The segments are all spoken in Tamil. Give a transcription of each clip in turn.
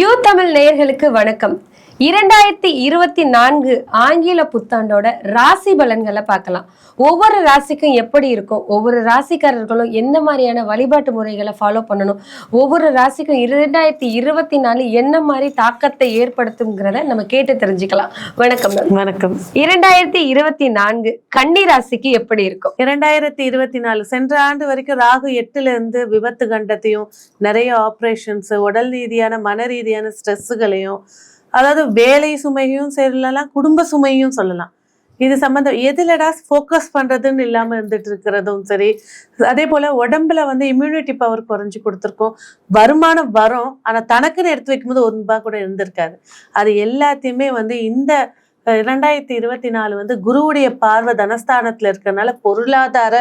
யூ தமிழ் நேயர்களுக்கு வணக்கம். இரண்டாயிரத்தி இருபத்தி நான்கு ஆங்கில புத்தாண்டோட ராசி பலன்களை பார்க்கலாம். ஒவ்வொரு ராசிக்கும் எப்படி இருக்கும் ஒவ்வொரு ராசிக்காரர்களும் எந்த மாதிரியான வழிபாட்டு முறைகளை ஃபாலோ பண்ணணும் ஒவ்வொரு ராசிக்கும் இரண்டாயிரத்தி இருபத்தி நாலு என்ன மாதிரி தாக்கத்தை ஏற்படுத்துங்கிறத நம்ம கேட்டு தெரிஞ்சுக்கலாம். வணக்கம் வணக்கம். இரண்டாயிரத்தி இருபத்தி நான்கு கன்னி ராசிக்கு எப்படி இருக்கும் இரண்டாயிரத்தி இருபத்தி நாலு சென்ற ஆண்டு வரைக்கும் ராகு எட்டுல இருந்து விபத்து கண்டத்தையும் நிறைய ஆப்ரேஷன்ஸ் உடல் ரீதியான மன ரீதியான ஸ்ட்ரெஸ்ஸுகளையும் அதாவது வேலை சுமையும் சொல்லலாம் குடும்ப சுமையும் சொல்லலாம். இது சம்மந்தம் எதுலடா ஃபோக்கஸ் பண்றதுன்னு இல்லாம இருந்துட்டு இருக்கிறதும் சரி அதே போல உடம்புல வந்து இம்யூனிட்டி பவர் குறைஞ்சு கொடுத்துருக்கோம். வருமானம் வரும் ஆனா தனக்குன்னு எடுத்து வைக்கும்போது ஒரு ரூபா கூட இருந்திருக்காது. அது எல்லாத்தையுமே வந்து இந்த இரண்டாயிரத்தி இருபத்தி நாலு வந்து குருவுடைய பார்வை தனஸ்தானத்துல இருக்கிறதுனால பொருளாதார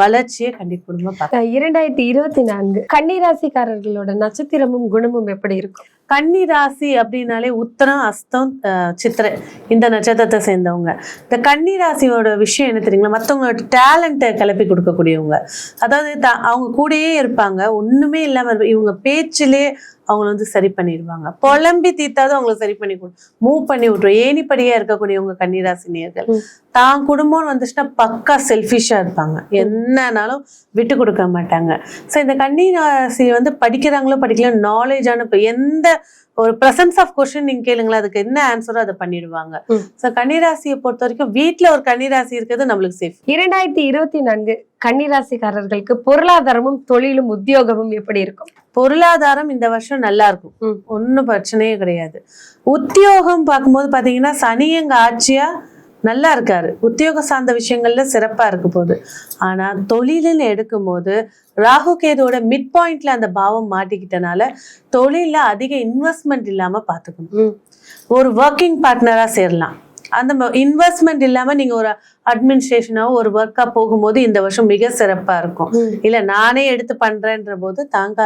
வளர்ச்சியை கண்டிப்பா இரண்டாயிரத்தி இருபத்தி நான்கு கன்னிராசிக்காரர்களோட நட்சத்திரமும் குணமும் எப்படி இருக்கும்? கன்னி ராசி அப்படின்னாலே உத்தரம் அஸ்தம் அஹ், சித்திரை இந்த நட்சத்திரத்தை சேர்ந்தவங்க. இந்த கன்னி ராசியோட விஷயம் என்ன தெரியுங்களா? மற்றவங்களோட டேலண்ட்டை கிளப்பி கொடுக்கக்கூடியவங்க. அதாவது த- அவங்க கூடயே இருப்பாங்க. ஒண்ணுமே இல்லாம இவங்க பேச்சிலே அவங்கள வந்து சரி பண்ணிடுவாங்க. புலம்பி தீர்த்தாது அவங்கள சரி பண்ணி கொடு. மூவ் பண்ணி விட்டுரும் ஏணிப்படியா இருக்கக்கூடியவங்க கன்னிராசினியர்கள். தான் குடும்பம்னு வந்துச்சுன்னா பக்கா செல்ஃபிஷா இருப்பாங்க. என்னன்னாலும் விட்டு கொடுக்க மாட்டாங்க. ஸோ இந்த கன்னிராசி வந்து படிக்கிறாங்களோ படிக்கல நாலேஜான இப்போ எந்த ஒரு ப்ரெசன்ஸ் ஆஃப் கொஸ்டின் நீங்க கேளுங்களேன் அதுக்கு என்ன ஆன்சரோ அதை பண்ணிடுவாங்க. ஸோ கன்னிராசியை பொறுத்த வரைக்கும் வீட்ல ஒரு கன்னிராசி இருக்கிறது நம்மளுக்கு சேஃப் இரண்டாயிரத்தி இருபத்தி நான்கு கன்னிராசிக்காரர்களுக்கு பொருளாதாரமும் தொழிலும் உத்தியோகமும் எப்படி இருக்கும்? பொருளாதாரம் இந்த வருஷம் நல்லா இருக்கும். ஒன்றும் பிரச்சனையே கிடையாது. உத்தியோகம் பார்க்கும்போது பார்த்தீங்கன்னா சனி எங்க ஆட்சியா நல்லா இருக்காரு. உத்தியோக சார்ந்த விஷயங்கள்ல சிறப்பா இருக்க போகுது. ஆனா தொழிலுன்னு எடுக்கும்போது ராகு கேதுவோட மிட் பாயிண்ட்ல அந்த பாவம் மாட்டிக்கிட்டனால தொழில்ல அதிக இன்வெஸ்ட்மெண்ட் இல்லாம பாத்துக்கணும். ஒரு ஒர்க்கிங் பார்ட்னரா சேரலாம். அந்த இன்வெஸ்ட்மெண்ட் இல்லாம நீங்க ஒரு அட்மினிஸ்ட்ரேஷனாவோ ஒரு ஒர்க்கா போகும்போது இந்த வருஷம் மிக சிறப்பா இருக்கும். இல்ல நானே எடுத்து பண்றேன்ற போது தாங்க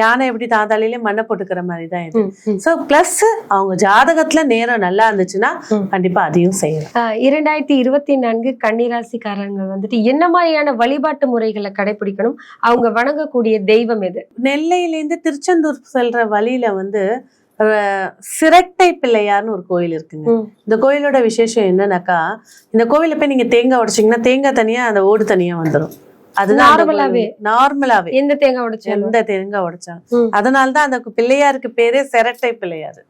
யானை எப்படி தாந்தாலையிலே மண்ணை போட்டுக்கிற மாதிரி தான் இது. ஸோ பிளஸ் அவங்க ஜாதகத்துல நேரம் நல்லா இருந்துச்சுன்னா. கண்டிப்பா அதையும் செய்யலாம். இரண்டாயிரத்தி இருபத்தி நான்கு கன்னிராசிக்காரங்க வந்துட்டு என்ன மாதிரியான வழிபாட்டு முறைகளை கடைபிடிக்கணும்? அவங்க வணங்கக்கூடிய தெய்வம் எது? நெல்லையிலேருந்து திருச்செந்தூர் செல்ற வழியில வந்து சிரட்டை பிள்ளையார்னு ஒரு கோயில் இருக்குங்க. இந்த கோயிலோட விசேஷம் என்னன்னாக்கா இந்த கோயில போய் நீங்க தேங்காய் உடைச்சீங்கன்னா தேங்காய் தனியா அந்த ஓடு தனியா வந்துடும் அந்த நார்மலாவே? நார்மலாவே எந்த தேங்காய் உடைச்சாலும். எந்த தேங்காய் உடைச்சாலும். ம். அதனாலதான் அந்த பிள்ளையாருக்கு பேரே சிரட்டை பிள்ளையார்.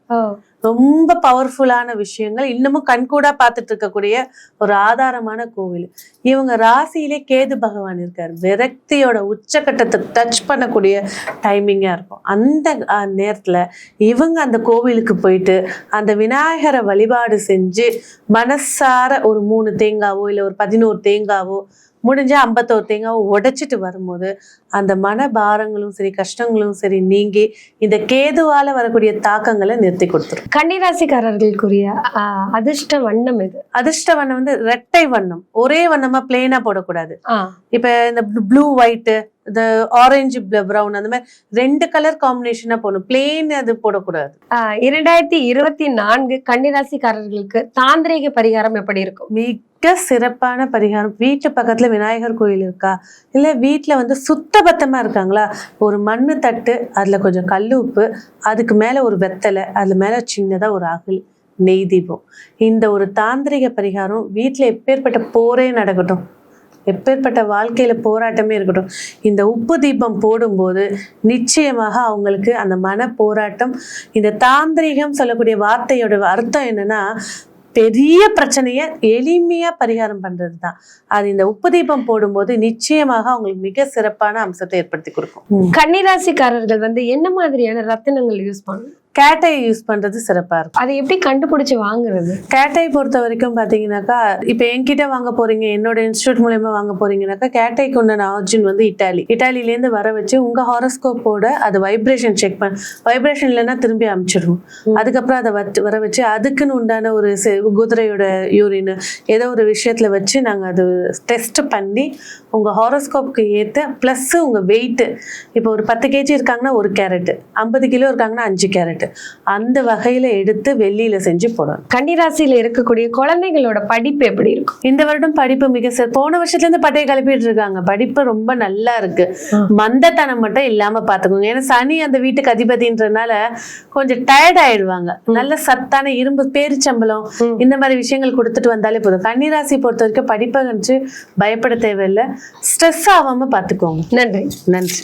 ரொம்ப பவர்ஃபுல்லான விஷயங்கள். இன்னமும் கண்கூடா பார்த்துட்டு இருக்கக்கூடிய ஒரு ஆதாரமான கோவில். இவங்க ராசியிலே கேது பகவான் இருக்காரு. விரக்தியோட உச்சக்கட்டத்தை டச் பண்ணக்கூடிய டைமிங்கா இருக்கும். அந்த நேரத்துல இவங்க அந்த கோவிலுக்கு போயிட்டு அந்த விநாயகரை வழிபாடு செஞ்சு மனசார ஒரு மூணு தேங்காவோ இல்லை ஒரு பதினோரு தேங்காவோ முடிஞ்சா ஐம்பத்தோரு தேங்காவோ உடைச்சிட்டு வரும்போது அந்த மன பாரங்களும் சரி கஷ்டங்களும் சரி நீங்கி இந்த கேதுவால வரக்கூடிய தாக்கங்களை நிறுத்தி கொடுத்துரும். கன்னிராசிக்காரர்களுக்குரிய அதிர்ஷ்ட வண்ணம் எது? அதிர்ஷ்ட வண்ணம் வந்து ரெட்டை வண்ணம். ஒரே வண்ணமா பிளெயினா போடக்கூடாது. இப்ப இந்த ப்ளூ ஒயிட் இந்த ஆரஞ்சு ப்ரௌன் அந்த மாதிரி ரெண்டு கலர் காம்பினேஷனா போடணும். பிளெயின் அது போடக்கூடாது. இரண்டாயிரத்தி இருபத்தி நான்கு கன்னிராசிக்காரர்களுக்கு தாந்திரீக பரிகாரம் எப்படி இருக்கும்? மிக சிறப்பான பரிகாரம். வீட்டு பக்கத்துல விநாயகர் கோயில் இருக்கா? இல்லை வீட்டுல வந்து சுத்தபத்தமாக இருக்காங்களா? ஒரு மண்ணு தட்டு அதுல கொஞ்சம் கல் உப்பு அதுக்கு மேல ஒரு வெத்தலை அதுல மேல சின்னதா ஒரு அகல் நெய் தீபம். இந்த ஒரு தாந்திரிக பரிகாரம் வீட்டுல எப்பேற்பட்ட போரே நடக்கட்டும். எப்பேற்பட்ட வாழ்க்கையில போராட்டமே இருக்கட்டும். இந்த உப்பு தீபம் போடும்போது நிச்சயமாக அவங்களுக்கு அந்த மன போராட்டம் இந்த தாந்திரிகம் சொல்லக்கூடிய வார்த்தையோட அர்த்தம் என்னன்னா பெரிய பிரச்சனையை எளிமையா பரிகாரம் பண்ணுறது தான் அது இந்த உப்பு தீபம் போடும்போது நிச்சயமாக அவங்களுக்கு மிக சிறப்பான அம்சத்தை ஏற்படுத்தி கொடுக்கும். கன்னிராசிக்காரர்கள் வந்து என்ன மாதிரியான ரத்தினங்கள் யூஸ் பண்ணணும்? கேட்டை யூஸ் பண்றது சிறப்பா இருக்கும். அதை எப்படி கண்டுபிடிச்சு வாங்குறது? கேட்டை பொறுத்த வரைக்கும் பாத்தீங்கன்னாக்கா இப்போ என்கிட்ட வாங்க போறீங்க என்னோட இன்ஸ்டியூட் மூலயமா வாங்க போறீங்கன்னாக்கா கேட்டைக்கு உண்டான ஆர்ஜின் வந்து இட்டாலி. இட்டாலிலேருந்து வர வச்சு உங்க ஹாரோஸ்கோப்போட அது வைப்ரேஷன் செக் பண்ண வைப்ரேஷன் இல்லைன்னா திரும்பி அனுப்பிச்சிடுவோம் ம். அதுக்கப்புறம் அதை வச்சு வர வச்சு அதுக்குன்னு உண்டான ஒரு குதிரையோட யூரின் ஏதோ ஒரு விஷயத்துல வச்சு நாங்க அது டெஸ்ட் பண்ணி உங்க ஹாரோஸ்கோப்புக்கு ஏத்த ப்ளஸ் உங்க வெயிட் இப்போ ஒரு பத்து கேஜி இருக்காங்கன்னா ஒரு கேரட் ஐம்பது கிலோ இருக்காங்கன்னா அஞ்சு கேரட் சொல்லிட்டு அந்த வகையில எடுத்து வெள்ளியில செஞ்சு போடணும். கன்னிராசியில இருக்கக்கூடிய குழந்தைங்களோட படிப்பு எப்படி இருக்கும்? இந்த வருடம் படிப்பு மிக போன வருஷத்துல இருந்து பட்டையை கிளப்பிட்டு இருக்காங்க. படிப்பு ரொம்ப நல்லா இருக்கு. மந்தத்தனம் மட்டும் இல்லாம பாத்துக்கோங்க ஏன்னா சனி அந்த வீட்டுக்கு அதிபதின்றதுனால கொஞ்சம் டயர்ட் ஆயிடுவாங்க. நல்ல சத்தான இரும்பு பேரிச்சம்பளம் இந்த மாதிரி விஷயங்கள் கொடுத்துட்டு வந்தாலே போதும். கன்னிராசி பொறுத்த வரைக்கும் படிப்பை கணிச்சு பயப்பட தேவையில்லை. ஸ்ட்ரெஸ் ஆகாம பாத்துக்கோங்க நன்றி. நன்றி.